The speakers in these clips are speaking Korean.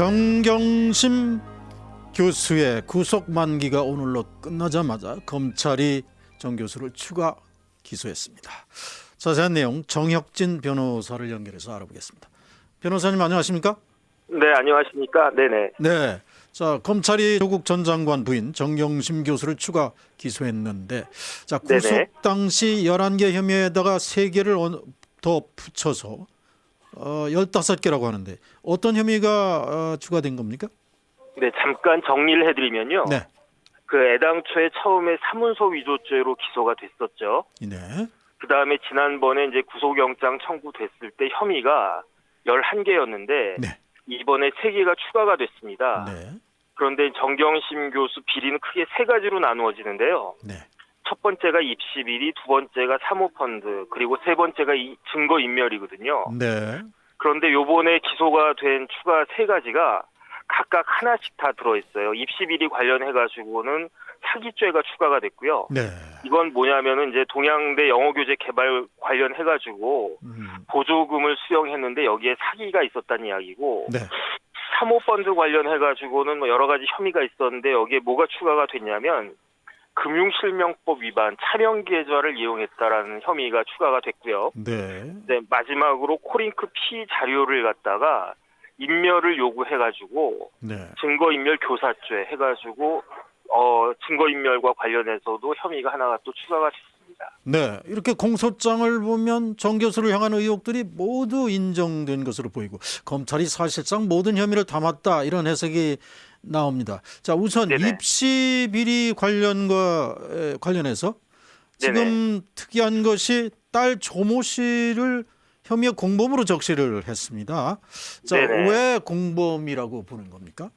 정경심 교수의 구속 만기가 오늘로 끝나자마자 검찰이 정 교수를 추가 기소했습니다. 자세한 내용 정혁진 변호사를 연결해서 알아보겠습니다. 변호사님 안녕하십니까? 네, 안녕하십니까? 네네. 네. 자, 검찰이 조국 전 장관 부인 정경심 교수를 추가 기소했는데 자, 구속 네네. 당시 11개 혐의에다가 3개를 더 붙여서 어, 15개라고 하는데 어떤 혐의가 어, 추가된 겁니까? 네, 잠깐 정리를 해드리면요. 네. 그 애당초에 처음에 사문서 위조죄로 기소가 됐었죠. 네. 그 다음에 지난번에 이제 구속영장 청구됐을 때 혐의가 11개였는데, 네. 이번에 3개가 추가가 됐습니다. 네. 그런데 정경심 교수 비리는 크게 세 가지로 나누어지는데요. 네. 첫 번째가 입시 비리, 두 번째가 사모펀드, 그리고 세 번째가 이 증거 인멸이거든요. 네. 그런데 요번에 기소가 된 추가 세 가지가 각각 하나씩 다 들어있어요. 입시 비리 관련해가지고는 사기죄가 추가가 됐고요. 네. 이건 뭐냐면은 이제 동양대 영어교재 개발 관련해가지고 음. 보조금을 수령했는데 여기에 사기가 있었다는 이야기고 네. 사모펀드 관련해가지고는 뭐 여러 가지 혐의가 있었는데 여기에 뭐가 추가가 됐냐면 금융실명법 위반 차명 계좌를 이용했다라는 혐의가 추가가 됐고요. 네. 네, 마지막으로 코링크 P 자료를 갖다가 인멸을 요구해가지고 네. 증거인멸 교사죄 해가지고 어 증거인멸과 관련해서도 혐의가 하나가 또 추가가 됐습니다. 네. 이렇게 공소장을 보면 정 교수를 향한 의혹들이 모두 인정된 것으로 보이고 검찰이 사실상 모든 혐의를 담았다 이런 해석이 나옵니다. 자, 우선 네네. 입시 비리 관련과 에, 관련해서 지금 특이한 것이 딸 조모 씨를 혐의 공범으로 적시를 했습니다. 자, 네네. 왜 공범이라고 보는 겁니까?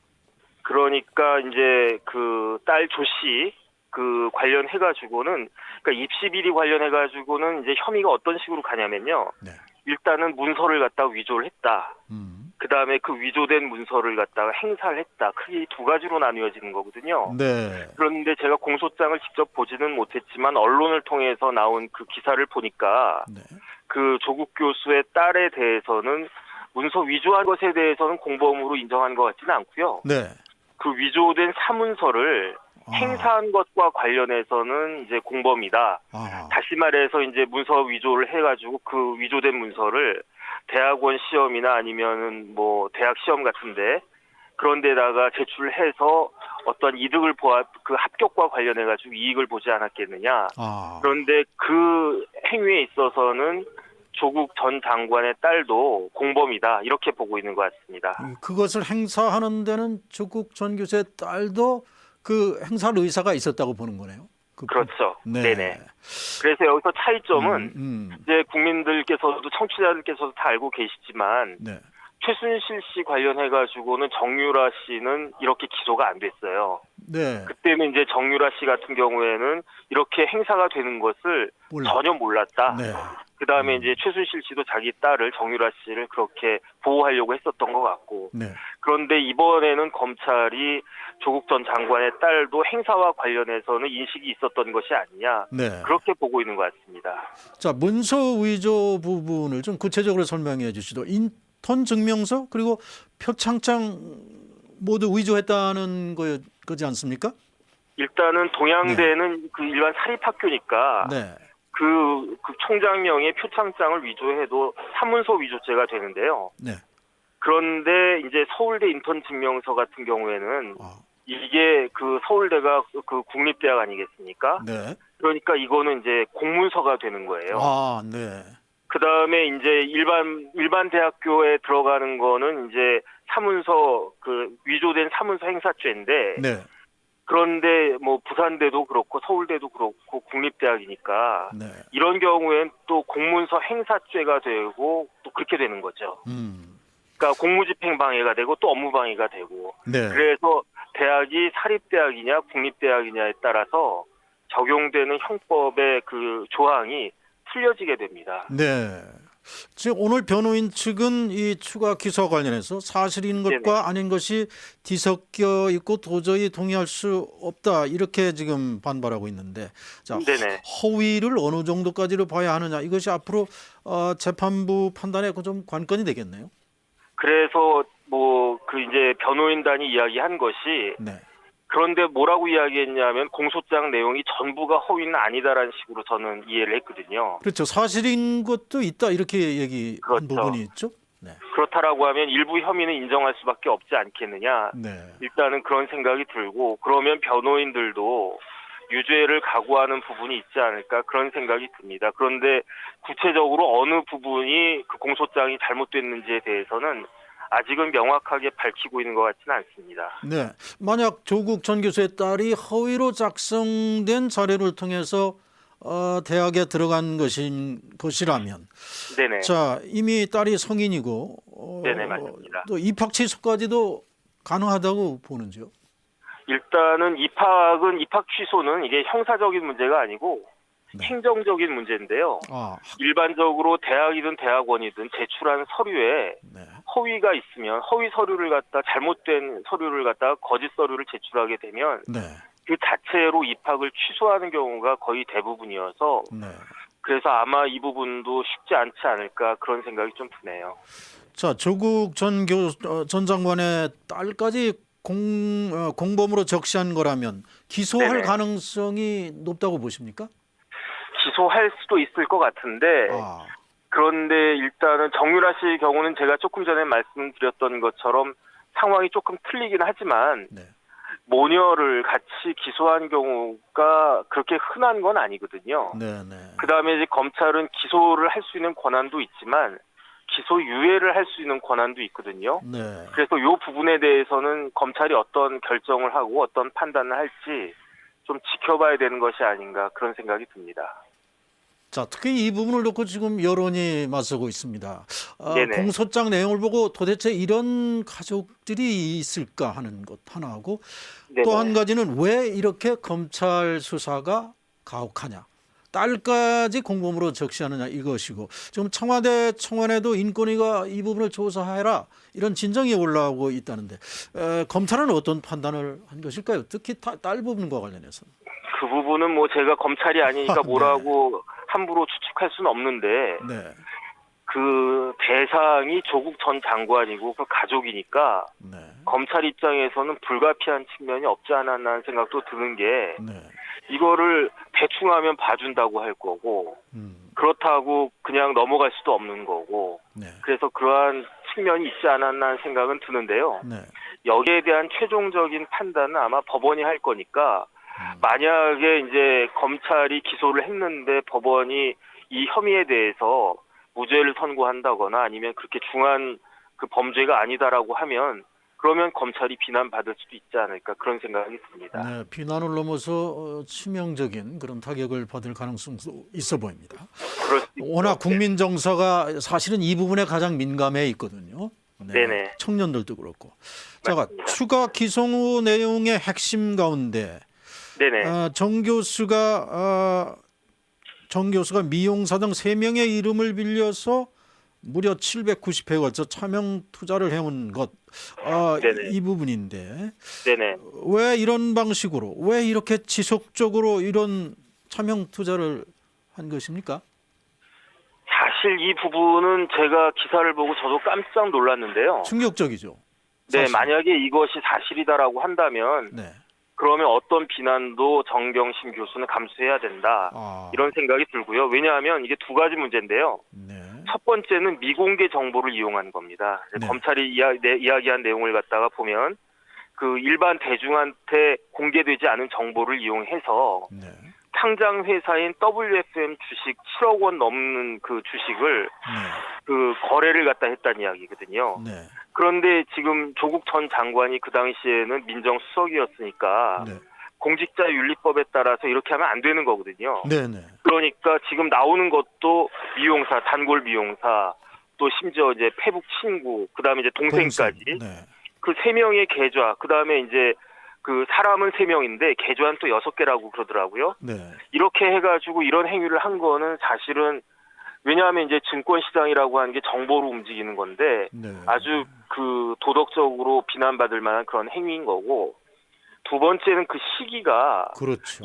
그러니까 이제 그 딸 조씨 그 관련해 가지고는 그러니까 입시 비리 관련해 가지고는 이제 혐의가 어떤 식으로 가냐면요. 네. 일단은 문서를 갖다가 위조를 했다. 음. 그 다음에 그 위조된 문서를 갖다가 행사를 했다. 크게 두 가지로 나뉘어지는 거거든요. 네. 그런데 제가 공소장을 직접 보지는 못했지만 언론을 통해서 나온 그 기사를 보니까 네. 그 조국 교수의 딸에 대해서는 문서 위조한 것에 대해서는 공범으로 인정한 것 같지는 않고요. 네. 그 위조된 사문서를 아. 행사한 것과 관련해서는 이제 공범이다. 아. 다시 말해서 이제 문서 위조를 해가지고 그 위조된 문서를 대학원 시험이나 아니면은 뭐 대학 시험 같은데 그런 데다가 제출해서 어떤 이득을 보아 그 합격과 관련해 가지고 이익을 보지 않았겠느냐. 아. 그런데 그 행위에 있어서는 조국 전 장관의 딸도 공범이다 이렇게 보고 있는 것 같습니다. 그것을 행사하는 데는 조국 전 교수의 딸도 그 행사할 의사가 있었다고 보는 거네요. 그 그렇죠. 네. 네네. 그래서 여기서 차이점은 음, 음. 이제 국민들께서도 청취자들께서도 다 알고 계시지만 네. 최순실 씨 관련해 가지고는 정유라 씨는 이렇게 기소가 안 됐어요. 네. 그때는 이제 정유라 씨 같은 경우에는 이렇게 행사가 되는 것을 몰라. 전혀 몰랐다. 네. 그 다음에 음. 이제 최순실 씨도 자기 딸을 정유라 씨를 그렇게 보호하려고 했었던 것 같고 네. 그런데 이번에는 검찰이 조국 전 장관의 딸도 행사와 관련해서는 인식이 있었던 것이 아니냐 네. 그렇게 보고 있는 것 같습니다. 자, 문서 위조 부분을 좀 구체적으로 설명해 주시죠. 인턴 증명서 그리고 표창장 모두 위조했다는 거, 거지 않습니까? 일단은 동양대는 그 일반 사립학교니까 네. 그, 그 총장명의 표창장을 위조해도 사문서 위조죄가 되는데요. 네. 그런데 이제 서울대 인턴 증명서 같은 경우에는 아, 이게 그 서울대가 그 국립대학 아니겠습니까? 네. 그러니까 이거는 이제 공문서가 되는 거예요. 아, 네. 그 다음에 이제 일반 일반 대학교에 들어가는 거는 이제 사문서 그 위조된 사문서 행사죄인데 네. 그런데 뭐 부산대도 그렇고 서울대도 그렇고 국립대학이니까 네. 이런 경우엔 또 공문서 행사죄가 되고 또 그렇게 되는 거죠. 음. 그러니까 공무집행 방해가 되고 또 업무 방해가 되고 네. 그래서 대학이 사립대학이냐 국립대학이냐에 따라서 적용되는 형법의 그 조항이 틀려지게 됩니다. 네. 지금 오늘 변호인 측은 이 추가 기소와 관련해서 사실인 것과 아닌 것이 뒤섞여 있고 도저히 동의할 수 없다 이렇게 지금 반발하고 있는데 자 네네. 허위를 어느 정도까지로 봐야 하느냐 이것이 앞으로 어, 재판부 판단에 그좀 관건이 되겠네요. 그래서 뭐 그 이제 변호인단이 이야기한 것이 네. 그런데 뭐라고 이야기했냐면 공소장 내용이 전부가 허위는 아니다라는 식으로 저는 이해를 했거든요. 그렇죠. 사실인 것도 있다 이렇게 얘기한 그렇죠. 부분이 있죠. 네. 그렇다라고 하면 일부 혐의는 인정할 수밖에 없지 않겠느냐. 네. 일단은 그런 생각이 들고 그러면 변호인들도 유죄를 각오하는 부분이 있지 않을까 그런 생각이 듭니다. 그런데 구체적으로 어느 부분이 그 공소장이 잘못됐는지에 대해서는 아직은 명확하게 밝히고 있는 것 같지는 않습니다. 네. 만약 조국 전 교수의 딸이 허위로 작성된 자료를 통해서 어, 대학에 들어간 것인 것이라면 네네. 자 이미 딸이 성인이고 어, 네네, 맞습니다. 또 입학 취소까지도 가능하다고 보는지요. 일단은 입학은 입학 취소는 이게 형사적인 문제가 아니고 네. 행정적인 문제인데요. 아, 일반적으로 대학이든 대학원이든 제출한 서류에 네. 허위가 있으면 허위 서류를 갖다 잘못된 서류를 갖다가 거짓 서류를 제출하게 되면 네. 그 자체로 입학을 취소하는 경우가 거의 대부분이어서 네. 그래서 아마 이 부분도 쉽지 않지 않을까 그런 생각이 좀 드네요. 자 조국 전 교, 어, 전 장관의 딸까지 공, 어, 공범으로 적시한 거라면 기소할 네네. 가능성이 높다고 보십니까? 기소할 수도 있을 것 같은데 아, 그런데 일단은 정유라 씨 경우는 제가 조금 전에 말씀드렸던 것처럼 상황이 조금 틀리긴 하지만 네. 모녀를 같이 기소한 경우가 그렇게 흔한 건 아니거든요. 네, 네. 그 다음에 이제 검찰은 기소를 할 수 있는 권한도 있지만 기소 유예를 할 수 있는 권한도 있거든요. 네. 그래서 이 부분에 대해서는 검찰이 어떤 결정을 하고 어떤 판단을 할지 좀 지켜봐야 되는 것이 아닌가 그런 생각이 듭니다. 자, 특히 이 부분을 놓고 지금 여론이 맞서고 있습니다. 아, 네네. 공소장 내용을 보고 도대체 이런 가족들이 있을까 하는 것 하나하고 또. 한 가지는 왜 이렇게 검찰 수사가 가혹하냐. 딸까지 공범으로 적시하느냐 이것이고 지금 청와대 청원에도 인권위가 이 부분을 조사해라 이런 진정이 올라오고 있다는데 에, 검찰은 어떤 판단을 한 것일까요? 특히 타- 딸 부분과 관련해서. 그 부분은 뭐 제가 검찰이 아니니까 네. 뭐라고 함부로 추측할 수는 없는데 네, 그 대상이 조국 전 장관이고 그 가족이니까 네, 검찰 입장에서는 불가피한 측면이 없지 않았나 하는 생각도 드는 게 네. 이거를 대충 하면 봐준다고 할 거고 음, 그렇다고 그냥 넘어갈 수도 없는 거고 네, 그래서 그러한 측면이 있지 않았나 하는 생각은 드는데요. 네. 여기에 대한 최종적인 판단은 아마 법원이 할 거니까 음. 만약에 이제 검찰이 기소를 했는데 법원이 이 혐의에 대해서 무죄를 선고한다거나 아니면 그렇게 중한 그 범죄가 아니다라고 하면 그러면 검찰이 비난받을 수도 있지 않을까 그런 생각이 듭니다. 네, 비난을 넘어서 어, 치명적인 그런 타격을 받을 가능성도 있어 보입니다. 워낙 국민 정서가 사실은 이 부분에 가장 민감해 있거든요. 네, 네네. 청년들도 그렇고. 자. 추가 기성후 내용의 핵심 가운데 네네. 어, 정 교수가 어, 정 교수가 미용사 등세 명의 이름을 빌려서 무려 790회에 걸쳐 차명 투자를 해온 것, 어, 네네. 이 부분인데 네네. 왜 이런 방식으로 왜 이렇게 지속적으로 이런 차명 투자를 한 것입니까? 사실 이 부분은 제가 기사를 보고 저도 깜짝 놀랐는데요. 충격적이죠. 네, 사실. 만약에 이것이 사실이다라고 한다면 네. 그러면 어떤 비난도 정경심 교수는 감수해야 된다. 아, 이런 생각이 들고요. 왜냐하면 이게 두 가지 문제인데요. 네. 첫 번째는 미공개 정보를 이용한 겁니다. 네. 검찰이 이야, 내, 이야기한 내용을 갖다가 보면 그 일반 대중한테 공개되지 않은 정보를 이용해서 네. 상장 회사인 WFM 주식 7억 원 넘는 그 주식을 네. 그 거래를 갖다 했다는 이야기거든요. 네. 그런데 지금 조국 전 장관이 그 당시에는 민정수석이었으니까 네. 공직자 윤리법에 따라서 이렇게 하면 안 되는 거거든요. 네. 네. 그러니까 지금 나오는 것도 미용사, 단골 미용사, 또 심지어 이제 페북 친구, 그다음에 이제 동생까지 동생. 네. 그세 명의 계좌, 그다음에 이제 그 사람은 세 명인데 계좌는 또 여섯 개라고 그러더라고요. 네. 이렇게 해가지고 이런 행위를 한 거는 사실은 왜냐하면 이제 증권 시장이라고 하는 게 정보로 움직이는 건데 네. 아주 그 도덕적으로 비난받을 만한 그런 행위인 거고 두 번째는 그 시기가 그렇죠.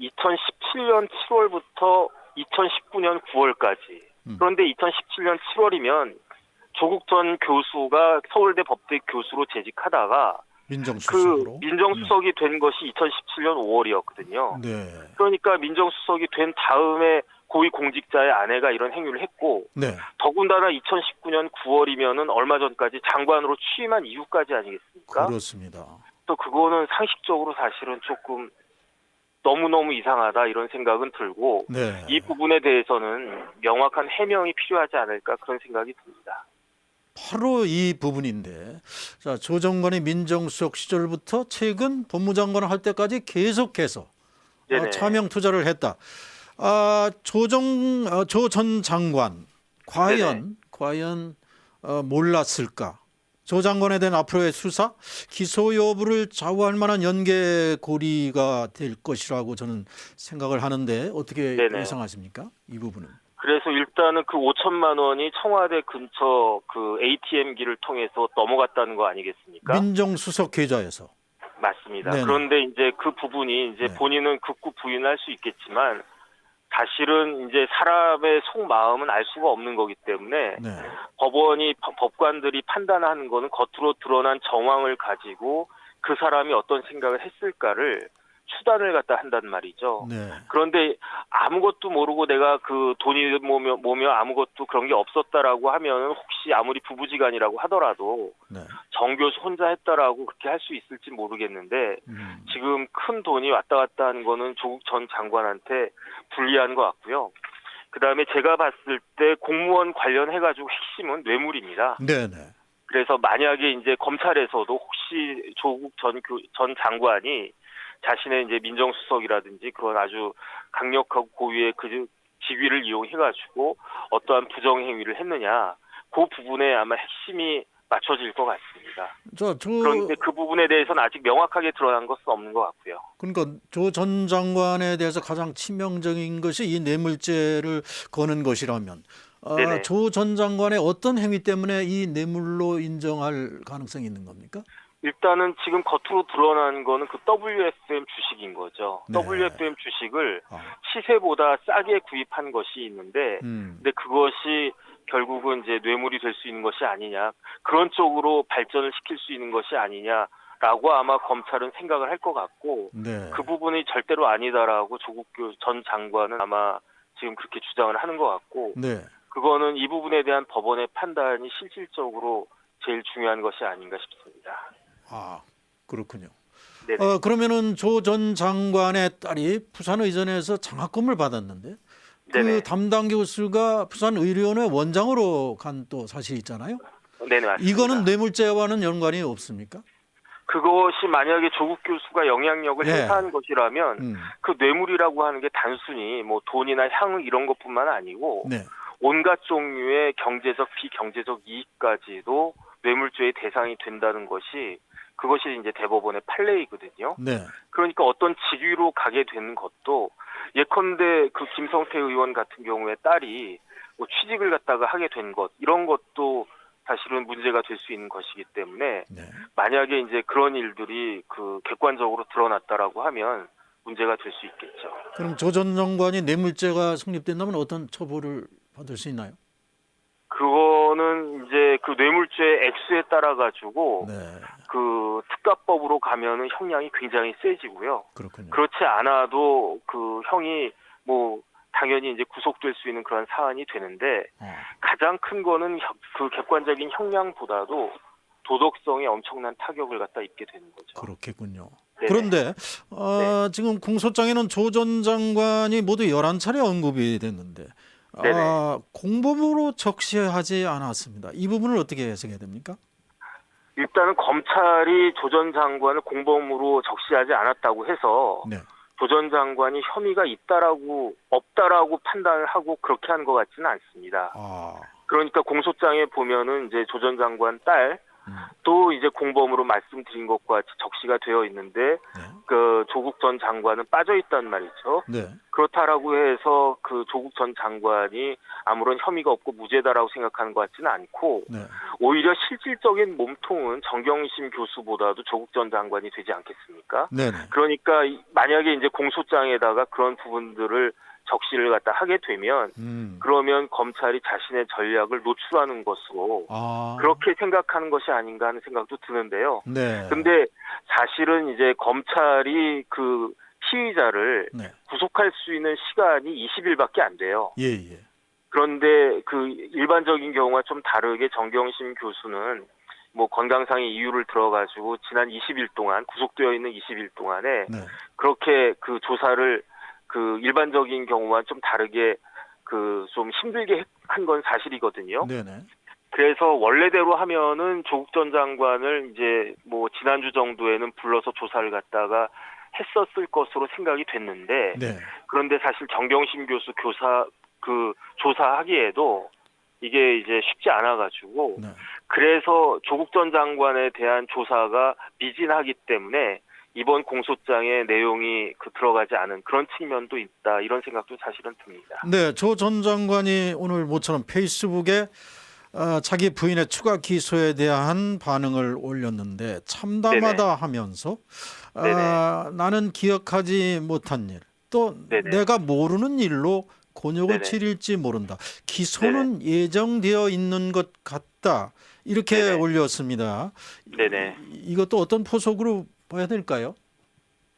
2017년 7월부터 2019년 9월까지 음. 그런데 2017년 7월이면 조국 전 교수가 서울대 법대 교수로 재직하다가 그 민정수석으로. 민정수석이 된 것이 2017년 5월이었거든요. 네. 그러니까 민정수석이 된 다음에 고위 공직자의 아내가 이런 행위를 했고 네. 더군다나 2019년 9월이면은 얼마 전까지 장관으로 취임한 이후까지 아니겠습니까? 그렇습니다. 또 그거는 상식적으로 사실은 조금 너무너무 이상하다 이런 생각은 들고 네. 이 부분에 대해서는 명확한 해명이 필요하지 않을까 그런 생각이 듭니다. 바로 이 부분인데 자 조정관이 민정수석 시절부터 최근 법무장관을 할 때까지 계속해서 네네. 어, 차명 투자를 했다. 아 조정 조전 장관 과연 네네. 과연 어, 몰랐을까? 조 장관에 대한 앞으로의 수사 기소 여부를 좌우할 만한 연계고리가 될 것이라고 저는 생각을 하는데 어떻게 네네. 예상하십니까? 이 부분은. 그래서 일단은 그 5천만 원이 청와대 근처 그 ATM기를 통해서 넘어갔다는 거 아니겠습니까? 민정수석 계좌에서. 맞습니다. 네네. 그런데 이제 그 부분이 이제 네. 본인은 극구 부인할 수 있겠지만 사실은 이제 사람의 속마음은 알 수가 없는 거기 때문에 네. 법원이 법- 법관들이 판단하는 거는 겉으로 드러난 정황을 가지고 그 사람이 어떤 생각을 했을까를 추단을 갖다 한단 말이죠. 네. 그런데 아무것도 모르고 내가 그 돈이 모며, 모며 아무것도 그런 게 없었다라고 하면 혹시 아무리 부부지간이라고 하더라도 네. 정 교수 혼자 했다라고 그렇게 할 수 있을지 모르겠는데 음. 지금 큰 돈이 왔다 갔다 하는 거는 조국 전 장관한테 불리한 것 같고요. 그 다음에 제가 봤을 때 공무원 관련해 가지고 핵심은 뇌물입니다. 네, 네. 그래서 만약에 이제 검찰에서도 혹시 조국 전, 교, 전 장관이 자신의 이제 민정수석이라든지 그런 아주 강력하고 고위의 그 직위를 이용해 가지고 어떠한 부정행위를 했느냐, 그 부분에 아마 핵심이 맞춰질 것 같습니다. 저, 저, 그런데 그 부분에 대해서는 아직 명확하게 드러난 것은 없는 것 같고요. 그러니까 조 전 장관에 대해서 가장 치명적인 것이 이 뇌물죄를 거는 것이라면. 아, 조전 장관의 어떤 행위 때문에 이 뇌물로 인정할 가능성이 있는 겁니까? 일단은 지금 겉으로 드러난 거는 그 WFM 주식인 거죠. 네. WFM 주식을 아, 시세보다 싸게 구입한 것이 있는데, 음, 근데 그것이 결국은 이제 뇌물이 될 수 있는 것이 아니냐, 그런 쪽으로 발전을 시킬 수 있는 것이 아니냐라고 아마 검찰은 생각을 할 것 같고, 네. 그 부분이 절대로 아니다라고 조국 교- 전 장관은 아마 지금 그렇게 주장을 하는 것 같고, 네. 그거는 이 부분에 대한 법원의 판단이 실질적으로 제일 중요한 것이 아닌가 싶습니다. 아, 그렇군요. 네네. 어, 그러면은 조 전 장관의 딸이 부산 의전에서 장학금을 받았는데 그 네네. 담당 교수가 부산 의료원의 원장으로 간 또 사실이 있잖아요. 네네 맞습니다. 이거는 뇌물죄와는 연관이 없습니까? 그것이 만약에 조국 교수가 영향력을 예. 행사한 것이라면 음, 그 뇌물이라고 하는 게 단순히 뭐 돈이나 향 이런 것뿐만 아니고 네. 온갖 종류의 경제적 비경제적 이익까지도 뇌물죄의 대상이 된다는 것이 그것이 이제 대법원의 판례이거든요. 네. 그러니까 어떤 직위로 가게 되는 것도 예컨대 그 김성태 의원 같은 경우에 딸이 뭐 취직을 갖다가 하게 된 것 이런 것도 사실은 문제가 될 수 있는 것이기 때문에 네. 만약에 이제 그런 일들이 그 객관적으로 드러났다라고 하면 문제가 될 수 있겠죠. 그럼 조 전 장관이 뇌물죄가 성립된다면 어떤 처벌을 받을 수 있나요? 그거 는 이제 그 뇌물죄 액수에 따라 가지고 네. 그 특가법으로 가면은 형량이 굉장히 세지고요. 그렇군요. 그렇지 않아도 그 형이 뭐 당연히 이제 구속될 수 있는 그런 사안이 되는데 어, 가장 큰 거는 형- 그 객관적인 형량보다도 도덕성에 엄청난 타격을 갖다 입게 되는 거죠. 그렇겠군요. 네네. 그런데 어, 지금 공소장에는 조 전 장관이 모두 11차례 언급이 됐는데 아, 공범으로 적시하지 않았습니다. 이 부분을 어떻게 해석해야 됩니까? 일단은 검찰이 조전 장관을 공범으로 적시하지 않았다고 해서 네. 조전 장관이 혐의가 있다라고 없다라고 판단을 하고 그렇게 한 것 같지는 않습니다. 아, 그러니까 공소장에 보면은 이제 조전 장관 딸 음, 또 이제 공범으로 말씀드린 것과 같이 적시가 되어 있는데 네. 그 조국 전 장관은 빠져 있단 말이죠. 네. 그렇다라고 해서 그 조국 전 장관이 아무런 혐의가 없고 무죄다라고 생각하는 것 같지는 않고 네. 오히려 실질적인 몸통은 정경심 교수보다도 조국 전 장관이 되지 않겠습니까? 네. 네. 그러니까 이- 만약에 이제 공소장에다가 그런 부분들을 적시를 갖다 하게 되면 음. 그러면 검찰이 자신의 전략을 노출하는 것으로 아. 그렇게 생각하는 것이 아닌가 하는 생각도 드는데요. 네. 근데 사실은 이제 검찰이 그 피의자를 네. 구속할 수 있는 시간이 20일밖에 안 돼요. 예, 예. 그런데 그 일반적인 경우와 좀 다르게 정경심 교수는 뭐 건강상의 이유를 들어가지고 지난 20일 동안 구속되어 있는 20일 동안에 네. 그렇게 그 조사를 그 일반적인 경우와 좀 다르게 그 좀 힘들게 한 건 사실이거든요. 네, 네. 그래서 원래대로 하면은 조국 전 장관을 이제 뭐 지난주 정도에는 불러서 조사를 갖다가 했었을 것으로 생각이 됐는데 네. 그런데 사실 정경심 교수 교사 그 조사하기에도 이게 이제 쉽지 않아 가지고 네. 그래서 조국 전 장관에 대한 조사가 미진하기 때문에 이번 공소장에 내용이 그 들어가지 않은 그런 측면도 있다 이런 생각도 사실은 듭니다. 네, 조 전 장관이 오늘 모처럼 페이스북에 어, 자기 부인의 추가 기소에 대한 반응을 올렸는데 참담하다 하면서 아, 나는 기억하지 못한 일, 또 네네. 내가 모르는 일로 곤욕을 네네. 치릴지 모른다. 기소는 예정되어 있는 것 같다. 이렇게 네네. 올렸습니다. 네네. 이- 이것도 어떤 포석으로 봐야 될까요?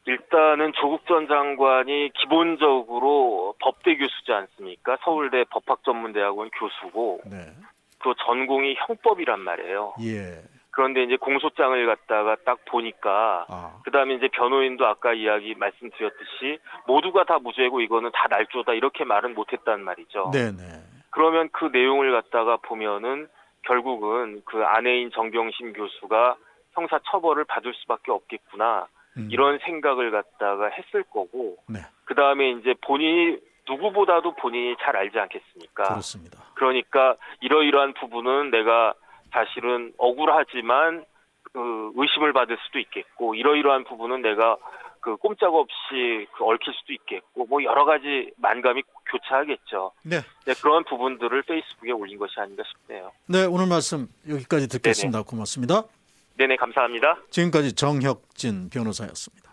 일단은 조국 전 장관이 기본적으로 법대 교수지 않습니까? 서울대 법학전문대학원 교수고 네. 그 전공이 형법이란 말이에요. 예. 그런데 이제 공소장을 갖다가 딱 보니까 아. 그다음에 이제 변호인도 아까 이야기 말씀드렸듯이 모두가 다 무죄고 이거는 다 날조다 이렇게 말은 못했단 말이죠. 네, 네. 그러면 그 내용을 갖다가 보면은 결국은 그 아내인 정경심 교수가 형사 처벌을 받을 수밖에 없겠구나 음. 이런 생각을 갖다가 했을 거고 네. 그 다음에 이제 본인이 누구보다도 본인이 잘 알지 않겠습니까? 그렇습니다. 그러니까 이러이러한 부분은 내가 사실은 억울하지만 그 의심을 받을 수도 있겠고 이러이러한 부분은 내가 그 꼼짝없이 그 얽힐 수도 있겠고 뭐 여러 가지 만감이 교차하겠죠. 네. 네, 그런 부분들을 페이스북에 올린 것이 아닌가 싶네요. 네, 오늘 말씀 여기까지 듣겠습니다. 고맙습니다. 네네 감사합니다. 지금까지 정혁진 변호사였습니다.